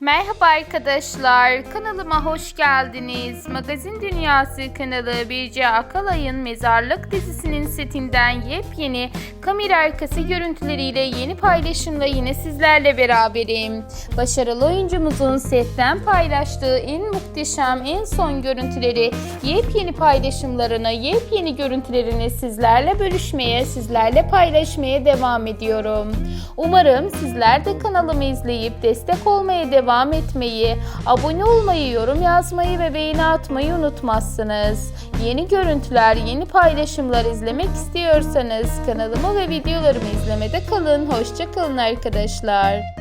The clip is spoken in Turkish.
Merhaba arkadaşlar, kanalıma hoş geldiniz. Magazin Dünyası kanalı Birce Akalay'ın Mezarlık dizisinin setinden yepyeni kamera arkası görüntüleriyle yeni paylaşımla yine sizlerle beraberim. Başarılı oyuncumuzun setten paylaştığı en muhteşem, en son görüntüleri, yepyeni paylaşımlarını, yepyeni görüntülerini sizlerle bölüşmeye, sizlerle paylaşmaya devam ediyorum. Umarım sizler de kanalımı izleyip destek olmaya devam etmeyi, abone olmayı, yorum yazmayı ve beğeni atmayı unutmazsınız. Yeni görüntüler, yeni paylaşımlar izlemek istiyorsanız kanalımı ve videolarımı izlemede kalın. Hoşça kalın arkadaşlar.